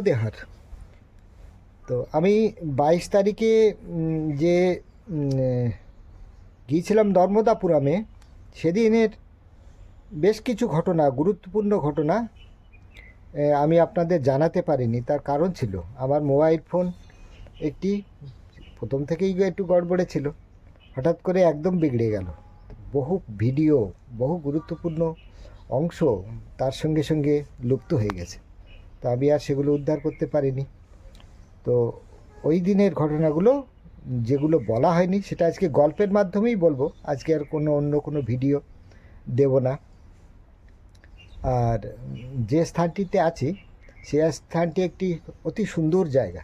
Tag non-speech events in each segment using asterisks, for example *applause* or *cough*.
দেহার। তো আমি বাইশ তারিখে যে গিয়েছিলাম নর্মদাপুরমে, সেদিনের বেশ কিছু ঘটনা, গুরুত্বপূর্ণ ঘটনা আমি আপনাদের জানাতে পারিনি। তার কারণ ছিল, আমার মোবাইল ফোন একটি প্রথম থেকেই একটু গড়বড়ে ছিল। হঠাৎ করে একদম বিগড়ে গেল। বহু ভিডিও, বহু গুরুত্বপূর্ণ অংশ তার সঙ্গে সঙ্গে লুপ্ত হয়ে গেছে। তো আমি আর সেগুলো উদ্ধার করতে পারিনি। তো ওই দিনের ঘটনাগুলো যেগুলো বলা হয়নি, সেটা আজকে গল্পের মাধ্যমেই বলব। আজকে আর কোনো অন্য কোনো ভিডিও দেব না। আর যে স্থানটিতে আছি, সে স্থানটি একটি অতি সুন্দর জায়গা।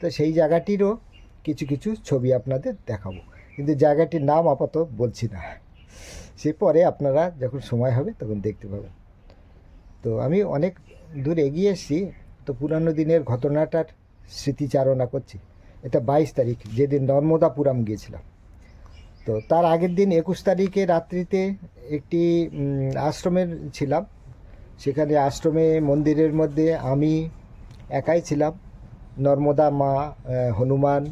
তো সেই জায়গাটিরও কিছু কিছু ছবি আপনাদের দেখাবো। কিন্তু জায়গাটির নাম আপাতত বলছি না। সে পরে আপনারা যখন সময় হবে তখন দেখতে পাবেন। তো আমি অনেক দূর এগিয়ে এসেছি, তো পুরানো দিনের ঘটনাটার স্মৃতিচারণা করছি। এটা বাইশ তারিখ, যেদিন নর্মদাপুরম গিয়েছিলাম। তো তার আগের দিন একুশ তারিখে রাত্রিতে একটি আশ্রমের ছিলাম। সেখানে আশ্রমে মন্দিরের মধ্যে আমি একাই ছিলাম। নর্মদা মা হনুমান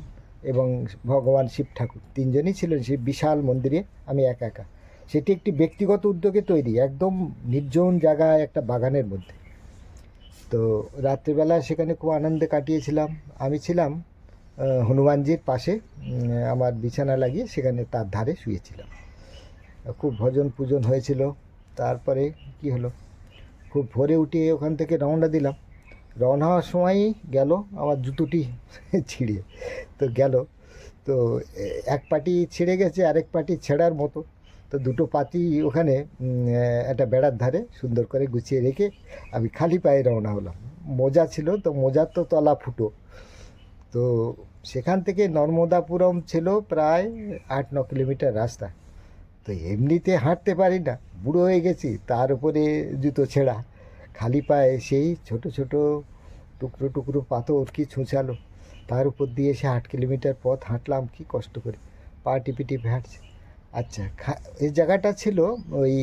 এবং ভগবান শিব ঠাকুর তিনজনই ছিলেন সেই বিশাল মন্দিরে আমি একা একা। সেটি একটি ব্যক্তিগত উদ্যোগে তৈরি, একদম নির্জন জায়গায় একটা বাগানের মধ্যে। তো রাত্রিবেলা সেখানে খুব আনন্দে কাটিয়েছিলাম। আমি ছিলাম হনুমানজির পাশে আমার বিছানা লাগিয়ে সেখানে তার ধারে শুয়েছিলাম। খুব ভজন পূজন হয়েছিল। তারপরে কি হলো? খুব ভোরে উঠে ওখান থেকে রওনা দিলাম। রওনা হওয়ার সময়ই গেল আমার জুতোটি *laughs* ছিঁড়ে, তো গেল। তো এক পাটি ছিঁড়ে গেছে, আরেক পাটি ছেঁড়ার মতো। তো দুটো পাতি ওখানে একটা বেড়ার ধারে সুন্দর করে গুছিয়ে রেখে আমি খালি পায়ে রওনা হলাম। মোজা ছিল তো, মোজার তো তলা ফুটো। তো সেখান থেকে নর্মদাপুরম ছিল প্রায় আট, ন কিলোমিটার রাস্তা। তো এমনিতে হাঁটতে পারি না, বুড়ো হয়ে গেছি, তার উপরে জুতো ছেঁড়া। খালি পায়ে সেই ছোট ছোট টুকরো টুকরো পাথর কি ছুঁচালো। তার উপর দিয়ে সে আট কিলোমিটার পথ হাঁটলাম, কি কষ্ট করে। পা টিপি টিপে হাঁটছে। আচ্ছা এই জায়গাটা ছিল ওই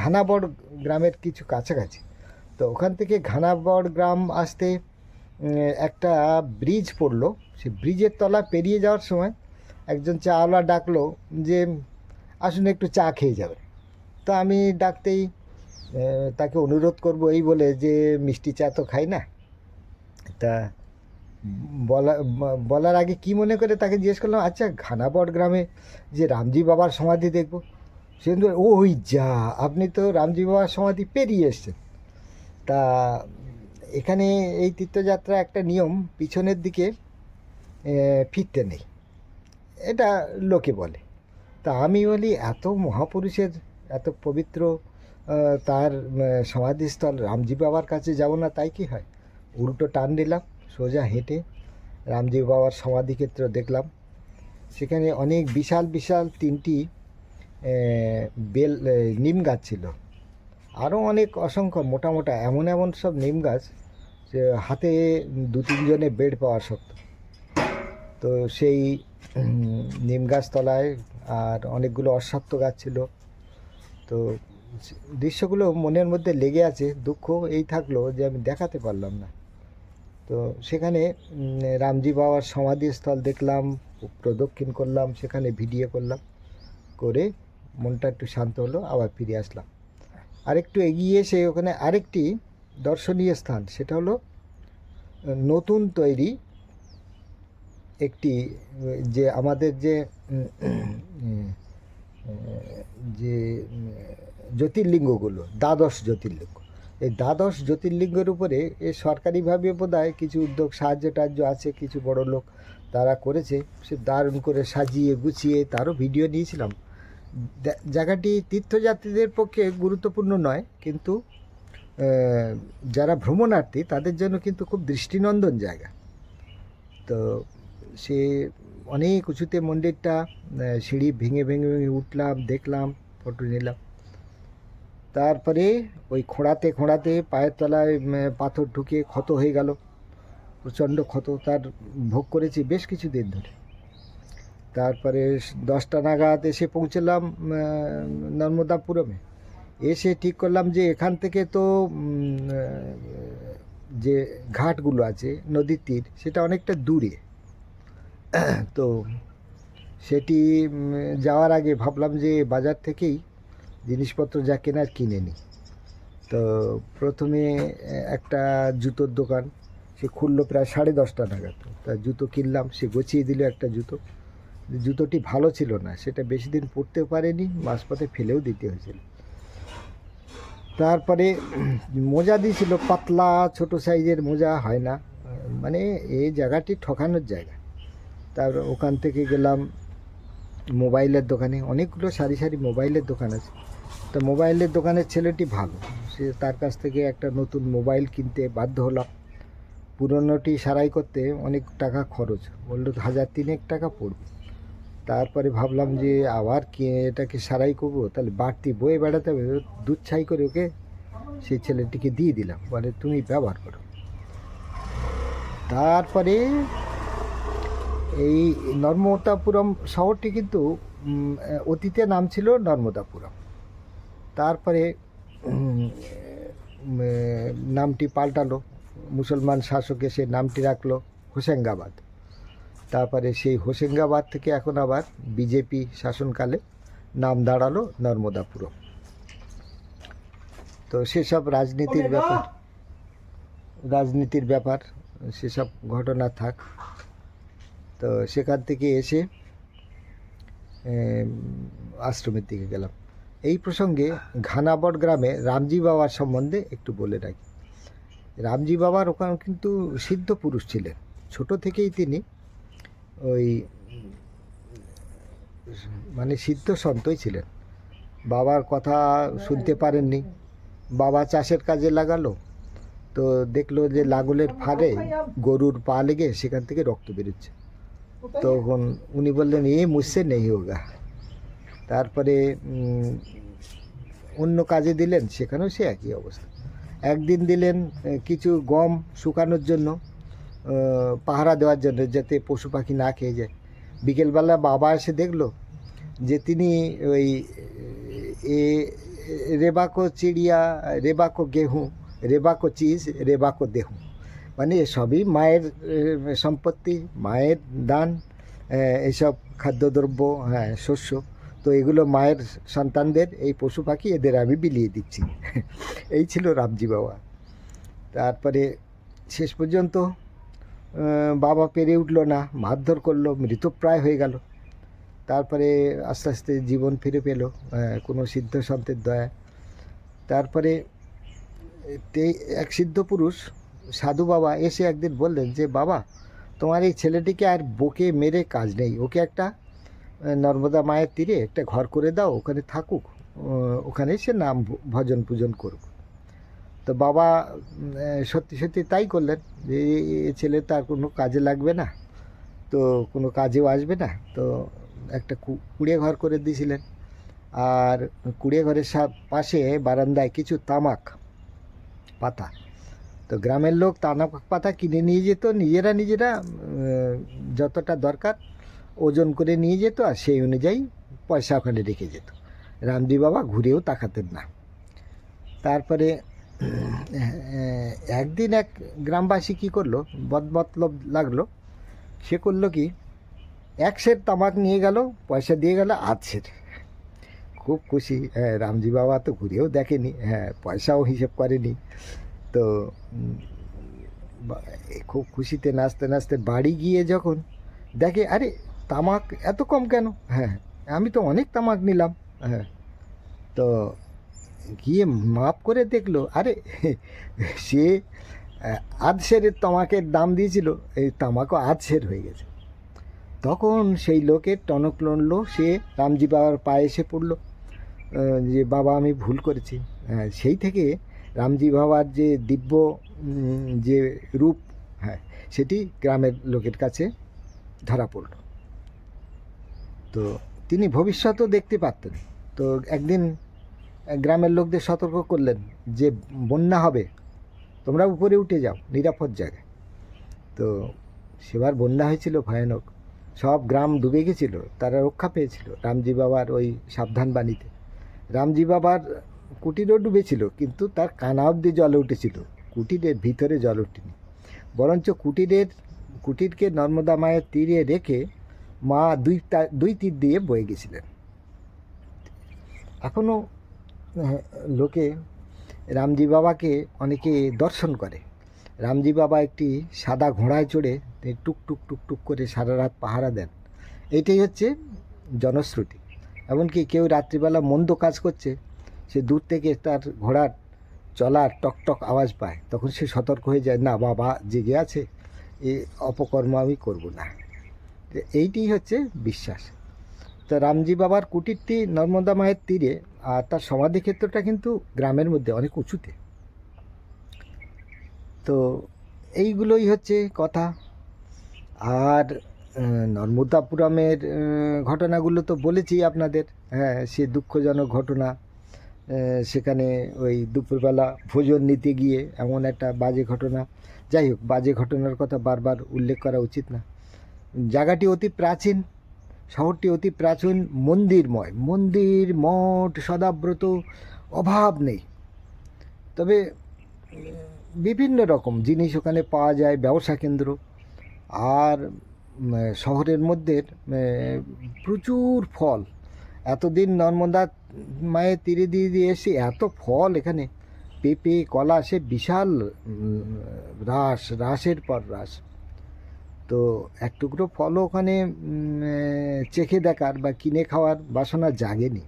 ঘানাবড় গ্রামের কিছু কাছাকাছি। তো ওখান থেকে ঘানাবড় গ্রাম আসতে একটা ব্রিজ পড়ল। সে ব্রিজের তলা পেরিয়ে যাওয়ার সময় একজন চাওয়ালা ডাকলো যে, আসুন একটু চা খেয়ে যাবে তো আমি ডাকতেই তাকে অনুরোধ করব এই বলে যে, মিষ্টি চা তো খাই না। তা বলা, বলার আগে কি মনে করে তাকে জিজ্ঞেস করলাম আচ্ছা ঘানাবড় গ্রামে যে রামজি বাবার সমাধি দেখব? সে ওই যা, আপনি তো রামজি বাবার সমাধি পেরিয়ে এসছেন। তা এখানে এই তীর্থযাত্রা একটা নিয়ম, পিছনের দিকে ফিরতে নেই। এটা লোকে বলে। তা আমি বলি, এত মহাপুরুষের, এত পবিত্র তার সমাধিস্থল, রামজি বাবার কাছে যাব না, তাই কি হয়? উল্টো টান দিলাম। সোজা হেঁটে রামজি বাবার সমাধিক্ষেত্র দেখলাম। সেখানে অনেক বিশাল বিশাল তিনটি বেল নিম গাছ ছিল। আরও অনেক অসংখ্য, মোটা মোটা, এমন এমন সব নিম গাছ যে হাতে দু, তিনজনে বেড পাওয়া শক্ত। তো সেই নিম গাছ তলায় আর অনেকগুলো অশ্বত্থ গাছ ছিল। তো দৃশ্যগুলো মনের মধ্যে লেগে আছে, দুঃখ এই থাকল যে আমি দেখাতে পারলাম না। তো সেখানে রামজি বাবার সমাধিস্থল দেখলাম, প্রদক্ষিণ করলাম, সেখানে ভিডিও করলাম, করে মনটা একটু শান্ত হলো, আবার ফিরে আসলাম। আরেকটু এগিয়ে এসে ওখানে আরেকটি দর্শনীয় স্থান, সেটা হলো, নতুন তৈরি একটি, যে আমাদের যে যে জ্যোতির্লিঙ্গগুলো, দ্বাদশ জ্যোতির্লিঙ্গ। এই দ্বাদশ জ্যোতির্লিঙ্গের উপরে এ সরকারিভাবে বোধ হয় কিছু উদ্যোগ, সাহায্য টাহায্য আছে, কিছু বড় লোক তারা করেছে। সে দারুণ করে সাজিয়ে গুছিয়ে তারও ভিডিও নিয়েছিলাম। জায়গাটি তীর্থযাত্রীদের পক্ষে গুরুত্বপূর্ণ নয়, কিন্তু যারা ভ্রমণার্থী তাদের জন্য কিন্তু খুব দৃষ্টিনন্দন জায়গা। তো সে অনেক উঁচুতে মন্দিরটা সিঁড়ি ভেঙে ভেঙে ভেঙে উঠলাম, দেখলাম, ফটো নিলাম। তারপরে ওই খোঁড়াতে খোঁড়াতে পায়ের তলায় পাথর ঢুকে ক্ষত হয়ে গেল। প্রচণ্ড ক্ষত, তার ভোগ করেছি বেশ কিছু দিন ধরে। তারপরে দশটা নাগাদ এসে পৌঁছলাম নর্মদাপুরমে। এসে ঠিক করলাম যে এখান থেকে তো যে ঘাটগুলো আছে, নদীর তীর, সেটা অনেকটা দূরে। তো সেটি যাওয়ার আগে ভাবলাম যে বাজার থেকেই জিনিসপত্র যা কেনার কিনে নিই তো প্রথমে একটা জুতোর দোকান, সে খুললো প্রায় সাড়ে দশটা নাগাদ। তা জুতো কিনলাম, সে গুছিয়ে দিল একটা জুতো। জুতোটি ভালো ছিল না, সেটা বেশি দিন পরতেও পারেনি, মাঝপথে ফেলেও দিতে হয়েছিল। তারপরে মোজা দিয়েছিল, পাতলা, ছোট সাইজের মোজা, হয় না। মানে এই জায়গাটি ঠকানোর জায়গা। তার ওখান থেকে গেলাম মোবাইলের দোকানে, অনেকগুলো সারি সারি মোবাইলের দোকান আছে। তো মোবাইলের দোকানের ছেলেটি ভালো। সে তার কাছ থেকে একটা নতুন মোবাইল কিনতে বাধ্য হলাম। পুরনোটি সারাই করতে অনেক টাকা খরচ। বলল, হাজার তিনেক টাকা পড়বে। তারপরে ভাবলাম যে, আবার কি এটাকে সারাই করব? তাহলে বাড়তি বয়ে বেড়াতে হবে। দুধ ছাই করে ওকে সেই ছেলেটিকে দিয়ে দিলাম। বলে, তুমি ব্যবহার করো। তারপরে এই নর্মদাপুরম শহরটি কিন্তু অতীতে নাম ছিল নর্মদাপুরম। তারপরে নামটি পাল্টালো। মুসলমান শাসক এসে নামটি রাখল হোসেঙ্গাবাদ তারপরে সেই হোসেঙ্গাবাদ থেকে এখন আবার বিজেপি শাসনকালে নাম দাঁড়াল নর্মদাপুরম। তো সেসব রাজনীতির ব্যাপার রাজনীতির ব্যাপার সেসব ঘটনা থাক। তো সেখান থেকে এসে আশ্রমের দিকে গেলাম। এই প্রসঙ্গে ঘানাবট গ্রামে রামজি বাবার সম্বন্ধে একটু বলে রাখি। রামজি বাবার ওখানে কিন্তু সিদ্ধ পুরুষ ছিলেন। ছোট থেকেই তিনি ওই মানে সিদ্ধ সন্তই ছিলেন। বাবার কথা শুনতে পারেননি। বাবা চাষের কাজে লাগালো। তো দেখল যে লাঙলের ফাড়ে গরুর পা লেগে সেখান থেকে রক্ত বেরোচ্ছে। তখন উনি বললেন, এ মুসছে নেই হোগা। তারপরে অন্য কাজে দিলেন, সেখানেও সে একই অবস্থা। একদিন দিলেন কিছু গম শুকানোর জন্য পাহারা দেওয়ার জন্য, যাতে পশু পাখি না খেয়ে যায়। বিকেলবেলা বাবা এসে দেখল যে তিনি ওই, এ রেবাকো চিড়িয়া, রেবাকো গেহু, রেবাকো চিজ, রেবাকো দেহু। মানে সবই মায়ের সম্পত্তি, মায়ের দান এসব খাদ্যদ্রব্য হ্যাঁ শস্য। তো এগুলো মায়ের সন্তানদের, এই পশু পাখি এদের আমি বিলিয়ে দিচ্ছি। এই ছিল রামজি বাবা। তারপরে শেষ পর্যন্ত বাবা পেরে উঠল না, মারধর করল মৃতপ্রায় হয়ে গেল। তারপরে আস্তে আস্তে জীবন ফিরে পেল কোনো সিদ্ধ সন্তের দয়া। তারপরে এক সিদ্ধ পুরুষ, সাধু বাবা এসে একদিন বললেন যে, বাবা, তোমার এই ছেলেটিকে আর বকে মেরে কাজ নেই। ওকে একটা নর্মদা মায়ের তীরে একটা ঘর করে দাও, ওখানে থাকুক। ওখানে সে নাম ভজন পূজন করুক। তো বাবা সত্যি সত্যি তাই করলেন যে, এ- ছেলে তার কোনো কাজে লাগবে না, তো কোনো কাজেও আসবে না। তো একটা কুড়ে ঘর করে দিয়েছিলেন। আর কুড়ে ঘরের পাশে বারান্দায় কিছু তামাক পাতা। তো গ্রামের লোক তামাক পাতা কিনে নিয়ে যেত, নিজেরা নিজেরা যতটা দরকার ওজন করে নিয়ে যেত আর সেই অনুযায়ী পয়সা ওখানে রেখে যেত। রামজি বাবা ঘুরেও তাকাতেন না। তারপরে একদিন এক গ্রামবাসী কী করল? বদমতলব লাগল। সে করল কি? এক সের তামাক নিয়ে গেল, পয়সা দিয়ে গেল, আধ সের। খুব খুশি। হ্যাঁ রামজি বাবা তো ঘুরেও দেখেনি। হ্যাঁ পয়সাও হিসেব করেনি। তো খুব খুশিতে নাচতে নাচতে বাড়ি গিয়ে যখন দেখে, আরে তামাক এত কম কেন? হ্যাঁ আমি তো অনেক তামাক নিলাম। হ্যাঁ তো গিয়ে মাপ করে দেখল, আরে, সে আধ সেরের তামাকের দাম দিয়েছিল, এই তামাকও আধ সের হয়ে গেছে। তখন সেই লোকের টনক লড়লো সে রামজি বাবার পায়ে এসে পড়ল যে, বাবা, আমি ভুল করেছি। হ্যাঁ সেই থেকে রামজি বাবার যে দিব্য যে রূপ হ্যাঁ সেটি গ্রামের লোকের কাছে ধরা পড়ল। তো তিনি ভবিষ্যতও দেখতে পারতেন। তো একদিন গ্রামের লোকদের সতর্ক করলেন যে বন্যা হবে, তোমরা উপরে উঠে যাও, নিরাপদ জায়গায়। তো সেবার বন্যা হয়েছিল ভয়ানক। সব গ্রাম ডুবে গেছিল, তারা রক্ষা পেয়েছিল। রামজি বাবার ওই সাবধান বাণীতে। রামজি বাবার কুটিরও ডুবেছিল, কিন্তু তার কানা অবধি জলে উঠেছিল। কুটিরের ভিতরে জল উঠেনি বরঞ্চ কুটিরের, কুটিরকে নর্মদা মায়ের তীরে রেখে মা দুই দুই তীর দিয়ে বয়ে গেছিলেন। এখনও লোকে রামজি বাবাকে অনেকে দর্শন করে। রামজি বাবা একটি সাদা ঘোড়ায় চড়ে টুক টুক টুক টুক করে সারা রাত পাহারা দেন। এটাই হচ্ছে জনশ্রুতি। এমনকি কেউ রাত্রিবেলা মন্দ কাজ করছে, সে দূর থেকে তার ঘোড়ার চলার টক টক আওয়াজ পায়। তখন সে সতর্ক হয়ে যায়, না, বাবা জেগে আছে, এ অপকর্ম আমি করব না। এইটি হচ্ছে বিশ্বাস। তো রামজি বাবার কুটিরটি নর্মদা মায়ের তীরে আর তার সমাধি ক্ষেত্রটা কিন্তু গ্রামের মধ্যে অনেক উঁচুতে। তো এইগুলোই হচ্ছে কথা। আর নর্মদাপুরমের ঘটনাগুলো তো বলেছি আপনাদের। হ্যাঁ সে দুঃখজনক ঘটনা। সেখানে ওই দুপুরবেলা ভোজন নিতে গিয়ে এমন একটা বাজে ঘটনা। যাই হোক, বাজে ঘটনার কথা বারবার উল্লেখ করা উচিত না। জায়গাটি অতি প্রাচীন, শহরটি অতি প্রাচীন, মন্দিরময়। মন্দির, মঠ, সদাব্রত, অভাব নেই। তবে বিভিন্ন রকম জিনিস ওখানে পাওয়া যায়, ব্যবসা কেন্দ্র। আর শহরের মধ্যে প্রচুর ফল। এতদিন নর্মদা মায়ের তীরে দিয়ে দিয়ে এসে এত ফল এখানে, পেঁপে, কলা, সে বিশাল রাস, রাসের পর রাস। তো এক টুকরো ফলও ওখানে চেখে দেখার বা কিনে খাওয়ার বাসনা জাগেনি।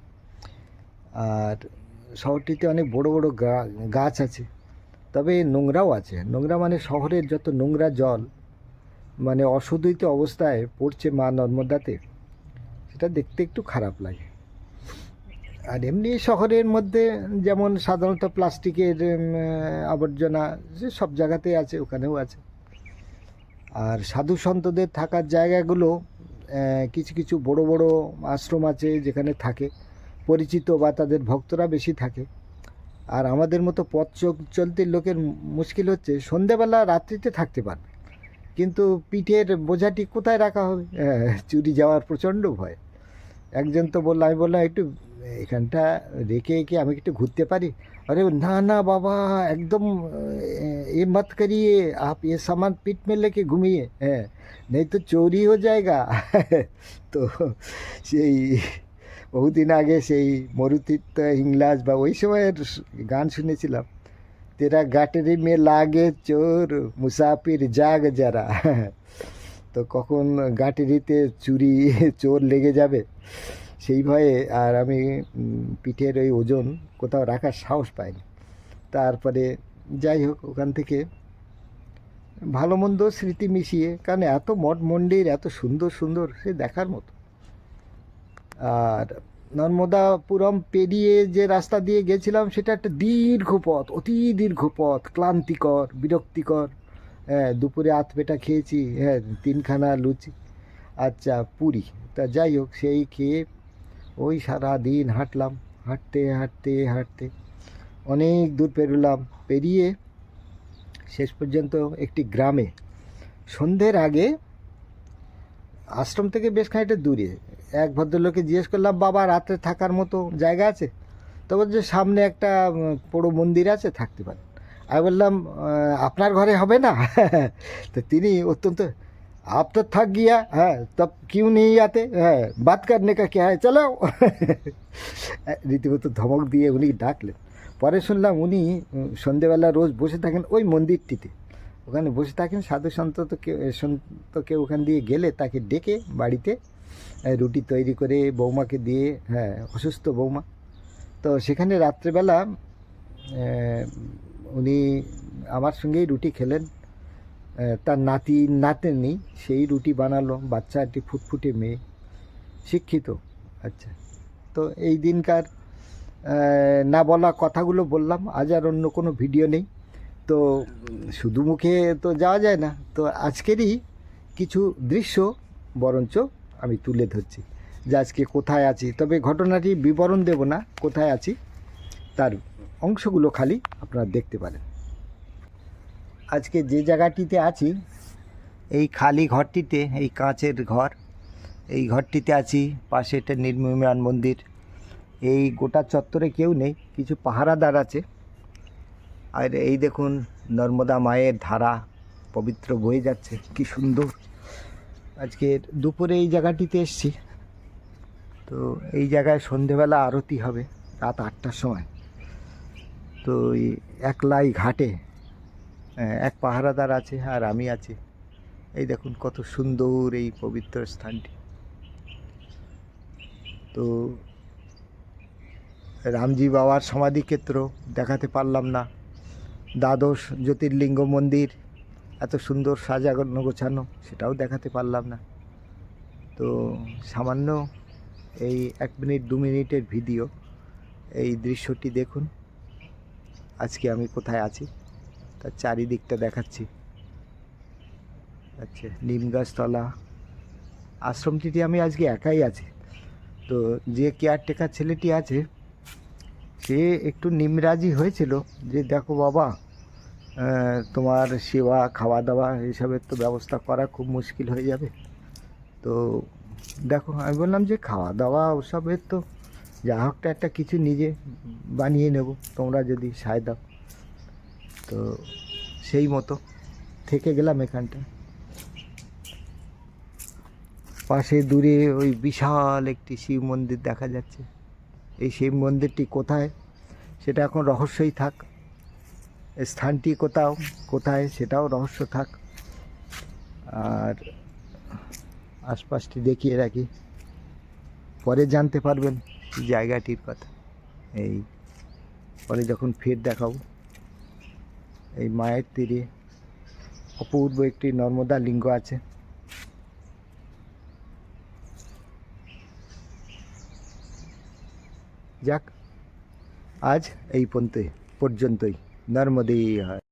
আর শহরটিতে অনেক বড় বড় গাছ আছে, তবে নোংরাও আছে। নোংরা মানে শহরের যত নোংরা জল মানে অশোধিত অবস্থায় পড়ছে মা নর্মদাতে, সেটা দেখতে একটু খারাপ লাগে। আর এমনি শহরের মধ্যে যেমন সাধারণত প্লাস্টিকের আবর্জনা, সে সব জায়গাতেই আছে, ওখানেও আছে। আর সাধু সন্তদের থাকার জায়গাগুলো কিছু কিছু বড় বড় আশ্রম আছে যেখানে থাকে। পরিচিত বা তাদের ভক্তরা বেশি থাকে। আর আমাদের মতো পথ চল- চলতি লোকের মুশকিল হচ্ছে সন্ধেবেলা রাত্রিতে থাকতে পারবে। কিন্তু পিঠের বোঝাটি কোথায় রাখা হবে? চুরি যাওয়ার প্রচণ্ড ভয়। একজন তো বলল, আমি বললাম, একটু এখানটা রেখে একে আমি একটু ঘুরতে পারি अरे ना ना बाबा एकदम अ, ये मत करिए आप ये सामान पीठ में लेके घूमिए हैं नहीं तो चोरी हो जाएगा তো সেই বহুদিন আগে সেই মরুতীর্থ হিংলাজ বা ওই সময়ের গান শুনেছিলাম তেরা গাটেরি মে লাগে চোর মুসাফির জাগ যারা তো কখন গাটেরিতে চুরি চোর লেগে যাবে সেই ভয়ে আর আমি পিঠের ওই ওজন কোথাও রাখার সাহস পাইনি। তারপরে যাই হোক, ওখান থেকে ভালো মন্দ স্মৃতি মিশিয়ে, কারণ এত মঠ মন্দির, এত সুন্দর সুন্দর, সে দেখার মতো। আর নর্মদাপুরম পেরিয়ে যে রাস্তা দিয়ে গেছিলাম, সেটা একটা দীর্ঘ পথ, অতি দীর্ঘ পথ, ক্লান্তিকর, বিরক্তিকর। হ্যাঁ দুপুরে আত পেটা খেয়েছি হ্যাঁ তিনখানা লুচি। আচ্ছা পুরি। তা যাই হোক, সেই খেয়ে ওই সারা দিন হাঁটলাম, হাঁটতে হাঁটতে হাঁটতে। অনেক দূর পেরোলাম, পেরিয়ে শেষ পর্যন্ত একটি গ্রামে। সন্ধ্যের আগে আশ্রম থেকে বেশ খানিকটা দূরে। এক ভদ্রলোকে জিজ্ঞেস করলাম, বাবা, রাত্রে থাকার মতো জায়গা আছে? তো বলছে, সামনে একটা বড় মন্দির আছে, থাকতে পারেন। আমি বললাম আপনার ঘরে হবে না? *laughs* তো তিনি অত্যন্ত आप तो थक गया है तब क्यों नहीं आते है बात करने का क्या है चलो রীতিমতো ধমক দিয়ে উনি ডাকলেন পরে শুনলাম উনি উম, সন্ধেবেলা রোজ বসে থাকেন ওই মন্দিরটিতে ওখানে বসে থাকেন সাধু সন্ত তো কেউ সন্ত কেউ ওখান দিয়ে গেলে তাকে ডেকে বাড়িতে আহ, রুটি তৈরি করে বৌমাকে দিয়ে হ্যাঁ অসুস্থ বৌমা তো সেখানে রাত্রেবেলা আহ, উনি আমার সঙ্গেই রুটি খেলেন আহ, তার নাতি, নাতেনি সেই রুটি বানালো বাচ্চা একটি ফুটফুটে মেয়ে, শিক্ষিত। আচ্ছা। তো এই দিনকার না বলা কথাগুলো বললাম, আজ আর অন্য কোনো ভিডিও নেই। তো শুধু মুখে তো যাওয়া যায় না, তো আজকেরই কিছু দৃশ্য বরঞ্চ আমি তুলে ধরছি, যে আজকে কোথায় আছি। তবে ঘটনাটি বিবরণ দেব না, কোথায় আছি, তার অংশগুলো খালি আপনারা দেখতে পারেন। আজকে যে জায়গাটিতে আছি, এই খালি ঘরটিতে, এই কাঁচের ঘর, এই ঘরটিতে আছি, পাশে একটা নির্মীয়মান মন্দির। এই গোটা চত্বরে কেউ নেই, কিছু পাহারাদার আছে। আর এই দেখুন, নর্মদা মায়ের ধারা পবিত্র বয়ে যাচ্ছে, কি সুন্দর। আজকে দুপুরে এই জায়গাটিতে এসছি। তো এই জায়গায় সন্ধেবেলা আরতি হবে, রাত আটটার সময়। তো এই একলাই ঘাটে এক পাহারাদার আছে, আর আমি আছি। এই দেখুন কত সুন্দর এই পবিত্র স্থানটি। তো রামজি বাবার সমাধিক্ষেত্র দেখাতে পারলাম না। দ্বাদশ জ্যোতির্লিঙ্গ মন্দির, এত সুন্দর সাজানো গোছানো, সেটাও দেখাতে পারলাম না। তো সামান্য এই এক মিনিট, দু মিনিটের ভিডিও, এই দৃশ্যটি দেখুন। আজকে আমি কোথায় আছি? তার চারিদিকটা দেখাচ্ছি। আচ্ছা নিম গাছতলা আশ্রমটিতে আমি আজকে একাই আছি। তো যে কেয়ারটেকার ছেলেটি আছে, সে একটু নিমরাজি হয়েছিল। যে দেখো বাবা তোমার সেবা খাওয়া দাওয়া এসবের তো ব্যবস্থা করা খুব মুশকিল হয়ে যাবে। তো দেখো, আমি বললাম যে খাওয়া দাওয়া ওসবের তো, যা হোকটা একটা কিছু নিজে বানিয়ে নেব, তোমরা যদি সায় দাও। তো সেই মতো থেকে গেলাম এখানটা। পাশে দূরে ওই বিশাল একটি শিব মন্দির দেখা যাচ্ছে। এই শিব মন্দিরটি কোথায়? সেটা এখন রহস্যই থাক। স্থানটি কোথাও, কোথায় সেটাও রহস্য থাক। আর আশপাশটি দেখিয়ে রাখি। পরে জানতে পারবেন জায়গাটির কথা। এই, পরে যখন ফের দেখাবো। এই মায়ের তীরে অপূর্ব একটি নর্মদা লিঙ্গ আছে। যাক, আজ এই পর্যন্তই পর্যন্তই। নর্মদেই হয়।